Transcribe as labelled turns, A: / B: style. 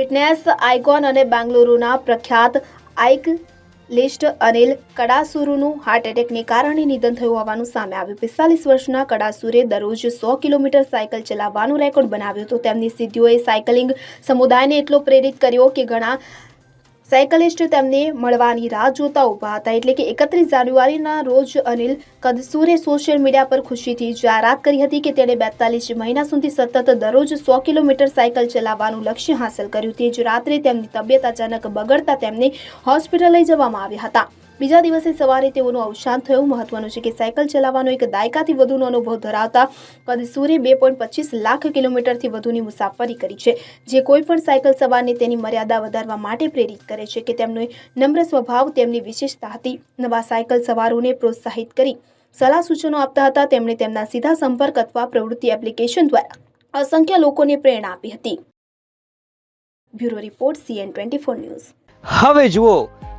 A: Fitness icon અને બેંગલુરુના પ્રખ્યાત આઇક લિસ્ટ અનિલ કડાસુરુનું હાર્ટ એટેકને કારણે નિધન થયું હોવાનું સામે આવ્યું. પિસ્તાલીસ વર્ષના કડાસુરે દરરોજ સો કિલોમીટર સાયકલ ચલાવવાનો રેકોર્ડ બનાવ્યો હતો. તેમની સિદ્ધિઓએ સાયકલિંગ સમુદાયને એટલો પ્રેરિત કર્યો કે ઘણા સાયકલિસ્ટ તેમને મળવાની રાહ જોતા ઊભા હતા એટલે કે એકત્રીસ જાન્યુઆરીના રોજ અનિલ કદસુરે સોશિયલ મીડિયા પર ખુશીથી જાહેરાત કરી હતી કે તેણે બેતાલીસ મહિના સુધી સતત દરરોજ સો કિલોમીટર સાયકલ ચલાવવાનું લક્ષ્ય હાંસલ કર્યું. તે જ રાત્રે તેમની તબિયત અચાનક બગડતા તેમને હોસ્પિટલ લઈ જવામાં આવ્યા હતા. બીજા દિવસે સવારે તેઓનું અવસાન થયું. મહત્વનું છે કે સાયકલ ચલાવવાનો એક દાયકાથી વધુનો અનુભવ ધરાવતા કદસુરે બે પોઈન્ટ પચીસ લાખ કિલોમીટરથી વધુની મુસાફરી કરી છે. જે કોઈ પણ સાયકલ સવારને તેની મર્યાદા વધારવા માટે પ્રેરિત કરે છે કે તેમનો નમ્ર સ્વભાવ તેમની વિશેષતા હતી. નવા સાયકલ સવારોને પ્રોત્સાહિત કરી સલાહ સૂચનો આપતા હતા. તેમણે તેમના સીધા સંપર્ક અથવા પ્રવૃત્તિ એપ્લિકેશન દ્વારા અસંખ્ય લોકોને પ્રેરણા આપી હતી. Bureau report CN twenty four news.
B: હવે જુઓ